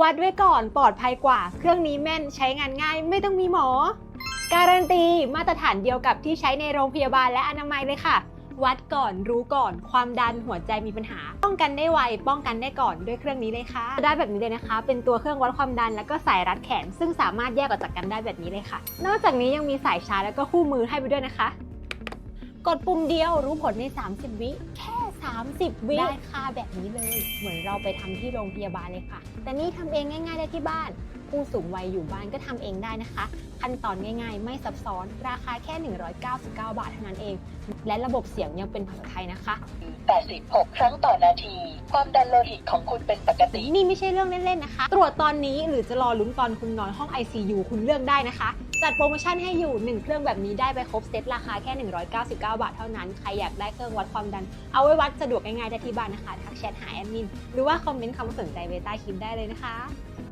วัดไว้ก่อนปลอดภัยกว่า เครื่องนี้แม่นใช้งานง่ายไม่ต้องมีหมอ การันตีมาตรฐานเดียวกับที่ใช้ในโรงพยาบาลและอนามัยเลยค่ะ วัดก่อนรู้ก่อน ความดันหัวใจมีปัญหา ป้องกันได้ไวป้องกันได้ก่อนด้วยเครื่องนี้เลยค่ะ ได้แบบนี้เลยนะคะ เป็นตัวเครื่องวัดความดันแล้วก็สายรัดแขน ซึ่งสามารถแยกออกจากกันได้แบบนี้เลยค่ะ นอกจากนี้ยังมีสายชาร์จแล้วก็คู่มือให้ไปด้วยนะคะ กดปุ่มเดียวรู้ผลใน 30 วิแค่ 30 วิได้ค่าแบบนี้เลย เหมือนเราไปทำที่โรงพยาบาลเลยค่ะ แต่นี่ทำเองง่ายๆได้ที่บ้าน ผู้สูงวัยอยู่บ้านก็ทำเองได้นะคะ ขั้นตอนง่ายๆ ไม่ซับซ้อน ราคาแค่ 199 บาทเท่านั้นเอง และระบบเสียงยังเป็นภาษาไทยนะคะ 86 ครั้งต่อนาที ความดันโลหิตของคุณเป็นปกติ นี่ไม่ใช่เรื่องเล่น ๆ นะคะ ตรวจตอนนี้หรือจะรอลุ้นตอนคุณนอนห้อง ICU คุณเลือกได้นะคะ จัดโปรโมชั่นให้อยู่ 1 เครื่องแบบนี้ได้ไปครบเซตราคาแค่ 199 บาทเท่านั้น ใครอยากได้เครื่องวัดความดัน เอาไว้วัดสะดวกง่ายๆได้ที่บ้านนะคะ ทักแชทหาแอดมิน หรือว่าคอมเมนต์คำว่าสนใจไว้ใต้คลิปได้เลยนะคะ